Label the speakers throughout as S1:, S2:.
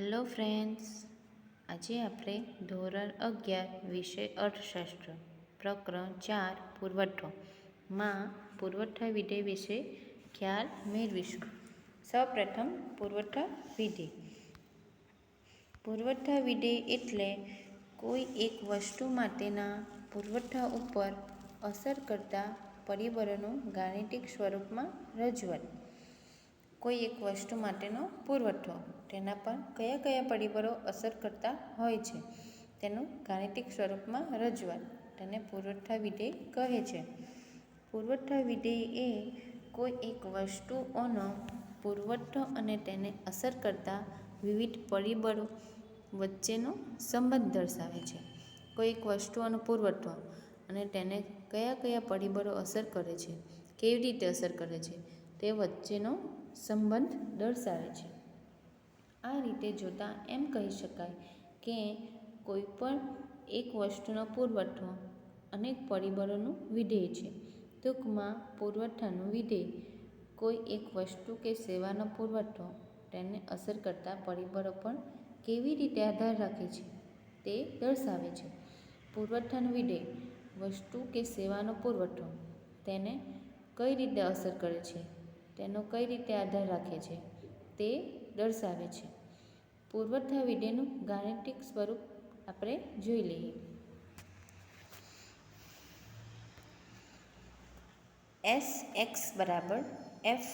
S1: Hello friends આજે આપણે ધોરણ અગિયાર વિષય અર્થશાસ્ત્ર, પ્રકરણ ચાર, પુરવઠો. માં, પુરવઠા વિધે વિશે ખ્યાલ મેળવીશું. સૌપ્રથમ, પુરવઠા વિધે. પુરવઠા વિધે એટલે કોઈ એક વસ્તુ માટેના પુરવઠા ઉપર અસર કરતા પરિબળોનું ગાણિતિક સ્વરૂપમાં રજૂઆત. કોઈ એક વસ્તુ માટેનો પુરવઠો. તેના પર કયા કયા પરિબળો અસર કરતા હોય છે? તેનું ગાણિતિક સ્વરૂપમાં રજૂઆત તેને પુરવઠા વિધેય કહે છે. પુરવઠા વિધેય એ કોઈ એક વસ્તુઓનો પુરવઠો અને તેને અસર કરતા વિવિધ પરિબળો વચ્ચેનો સંબંધ દર્શાવે છે. કોઈ એક વસ્તુઓનો પુરવઠો અને તેને કયા કયા પરિબળો અસર કરે છે? કેવી રીતે અસર કરે છે? તે વચ્ચેનો સંબંધ દર્શાવે છે. આ રીતે જોતાં એમ કહી શકાય કે કોઈપણ એક વસ્તુનો પુરવઠો અનેક પરિબળોનું વિધેય છે. ટૂંકમાં, પુરવઠાનું વિધેય કોઈ એક વસ્તુ કે સેવાનો પુરવઠો તેને અસર કરતા પરિબળો પણ કેવી રીતે આધાર રાખે છે તે દર્શાવે છે. પુરવઠાનું વિધેય વસ્તુ કે સેવાનો પુરવઠો તેને કઈ રીતે અસર કરે છે? તેનો કઈ રીતે આધાર રાખે છે તે દર્શાવે છે. પુરવઠા વિડેનું ગાણિતિક સ્વરૂપ આપણે જોઈ લઈએ. એસ એક્સ બરાબર F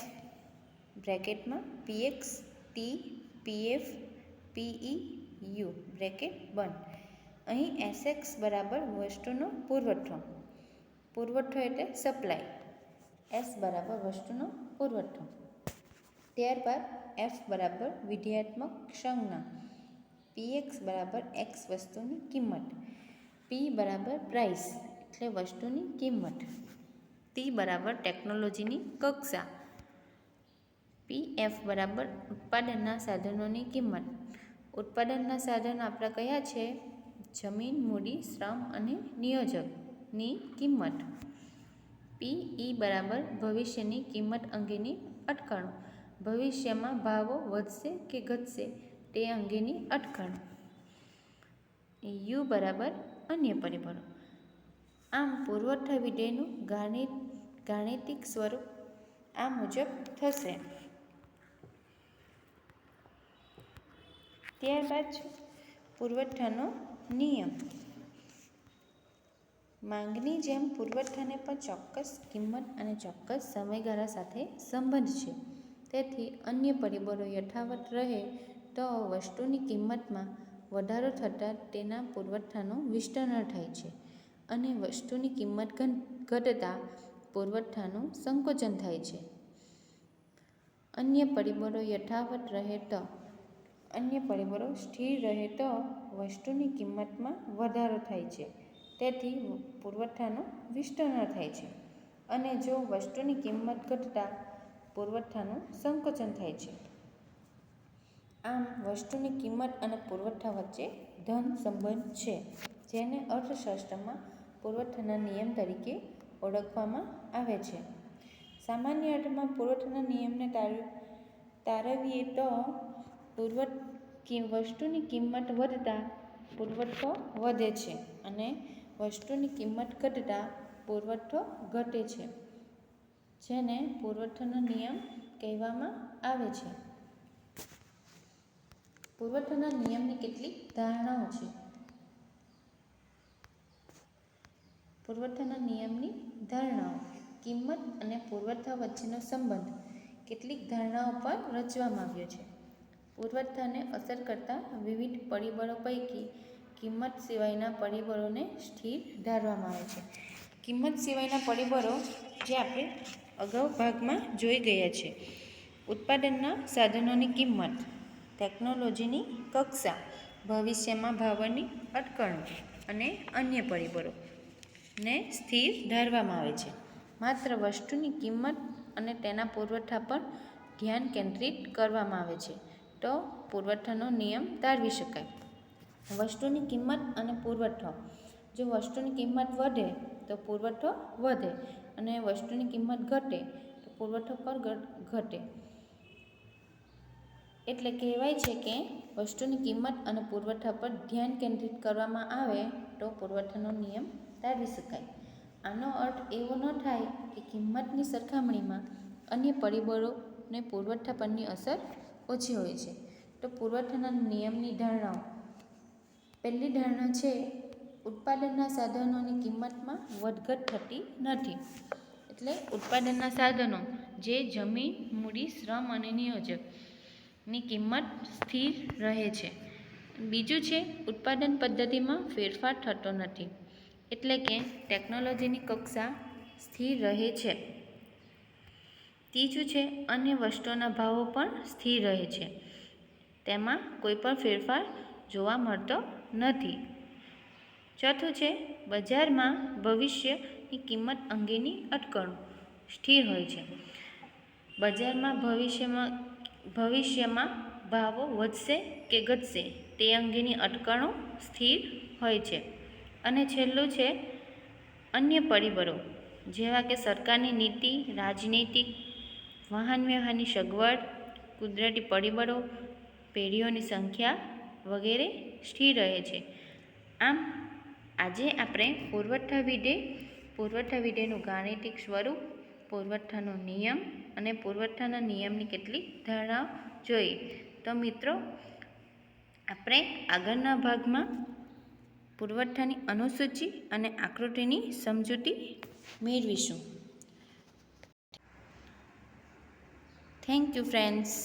S1: બ્રેકેટમાં PX T PF PE U bracket બંધ અહીં એસ એક્સ બરાબર વસ્તુનો પુરવઠો. પુરવઠો એટલે સપ્લાય એસ બરાબર વસ્તુનો પુરવઠો. ત્યારબાદ એફ બરાબર વિધેયાત્મક સંજ્ઞા પીએક્સ બરાબર એક્સ વસ્તુની કિંમત. પી બરાબર પ્રાઇસ એટલે વસ્તુની કિંમત. ટી બરાબર ટેકનોલોજીની કક્ષા. પી એફ બરાબર ઉત્પાદનના સાધનોની કિંમત. ઉત્પાદનના સાધનો આપણા કયા છે? જમીન, મૂડી, શ્રમ અને નિયોજકની કિંમત. પી ઈ બરાબર ભવિષ્યની કિંમત અંગેની અટકણો ભવિષ્યમાં ભાવો વધશે કે ઘટશે તે અંગેની અટકણો યુ બરાબર અન્ય પરિબળો. આમ પુરવઠા વિધેયનું ગાણિત ગાણિતિક સ્વરૂપ આ મુજબ થશે. ત્યારબાદ પુરવઠાનો નિયમ. માંગની જેમ પુરવઠાને પણ ચોક્કસ કિંમત અને ચોક્કસ સમયગાળા સાથે સંબંધ છે. તેથી અન્ય પરિબળો યથાવત રહે તો વસ્તુની કિંમતમાં વધારો થતાં તેના પુરવઠાનું વિસ્તરણ થાય છે અને વસ્તુની કિંમત ઘટતાં પુરવઠાનું સંકોચન થાય છે. અન્ય પરિબળો યથાવત રહે તો, અન્ય પરિબળો સ્થિર રહે તો વસ્તુની કિંમતમાં વધારો થાય છે. તેથી પુરવઠાનું વિસ્તરણ થાય છે અને જો વસ્તુની કિંમત ઘટતાં પુરવઠાનું સંકોચન થાય છે. આમ વસ્તુની કિંમત અને પુરવઠા વચ્ચે ધન સંબંધ છે, જેને અર્થશાસ્ત્રમાં પુરવઠાના નિયમ તરીકે ઓળખવામાં આવે છે. સામાન્ય અર્થમાં પુરવઠાના નિયમને તારવીએ તો પુરવઠ વસ્તુની કિંમત વધતાં પુરવઠો વધે છે અને વસ્તુની કિંમત ઘટતા પુરવઠો ઘટે છે, જેને પુરવઠાનો નિયમ કહેવામાં આવે છે. પુરવઠાના નિયમની કેટલીક ધારણાઓ છે. પુરવઠાના નિયમની ધારણાઓ, કિંમત અને પુરવઠા વચ્ચેનો સંબંધ કેટલીક ધારણાઓ પર રચવામાં આવ્યો છે. પુરવઠાને અસર કરતા વિવિધ પરિબળો પૈકી કિંમત સિવાયના પરિબળોને સ્થિર ધારવામાં આવે છે. કિંમત સિવાયના પરિબળો જે આપણે અગાઉ ભાગમાં જોઈ ગયા છે. ઉત્પાદનના સાધનોની કિંમત, ટેકનોલોજીની કક્ષા, ભવિષ્યમાં ભાવોની અટકણો અને અન્ય પરિબળો ને સ્થિર ધારવામાં આવે છે. માત્ર વસ્તુની કિંમત અને તેના પુરવઠા પર ધ્યાન કેન્દ્રિત કરવામાં આવે છે. તો પુરવઠાનો નિયમ તારવી શકાય. વસ્તુની કિંમત અને પુરવઠો. જો વસ્તુની કિંમત વધે, તો પુરવઠો વધે. અને વસ્તુની કિંમત ઘટે, તો પુરવઠો પણ ઘટે એટલે કહેવાય છે કે વસ્તુની કિંમત અને પુરવઠા પર ધ્યાન કેન્દ્રિત કરવામાં આવે, તો પુરવઠાનો નિયમ ટાળી શકાય. આનો અર્થ એવો ન થાય કે કિંમતની સરખામણીમાં અન્ય પરિબળોને પુરવઠા પરની અસર ઓછી હોય છે. તો પુરવઠાના નિયમની ધારણાઓ પહેલી ધારણા છે, ઉત્પાદનના સાધનોની કિંમતમાં વધઘટ થતી નથી. એટલે ઉત્પાદનના સાધનો, જે જમીન, મૂડી, શ્રમ અને નિયોજકની કિંમત સ્થિર રહે છે. બીજું છે, ઉત્પાદન પદ્ધતિમાં ફેરફાર થતો નથી, એટલે કે ટેકનોલોજીની કક્ષા સ્થિર રહે છે. ત્રીજું છે, અન્ય વસ્તુઓના ભાવો પણ સ્થિર રહે છે. તેમાં કોઈ પણ ફેરફાર જોવા મળતો નથી. ચોથું છે, બજારમાં ભવિષ્યની કિંમત અંગેની અટકળો. સ્થિર હોય છે. બજારમાં ભવિષ્યમાં ભવિષ્યમાં ભાવો વધશે કે ઘટશે તે અંગેની અટકળો સ્થિર હોય છે. અને છેલ્લું છે, અન્ય પરિબળો, જેવા કે સરકારની નીતિ, રાજનૈતિક, વાહન વ્યવહારની સગવડ, કુદરતી પરિબળો, પેઢીઓની સંખ્યા વગેરે સ્થિર રહે છે. આમ, આજે આપણે પુરવઠા વિધે, પુરવઠા વિધેયનું ગાણિતિક સ્વરૂપ, પુરવઠાનો નિયમ અને પુરવઠાના નિયમની કેટલીક ધારણાઓ જોઈ તો મિત્રો, આપણે આગળના ભાગમાં પુરવઠાની અનુસૂચિ અને આકૃતિની સમજૂતી મેળવીશું. Thank you friends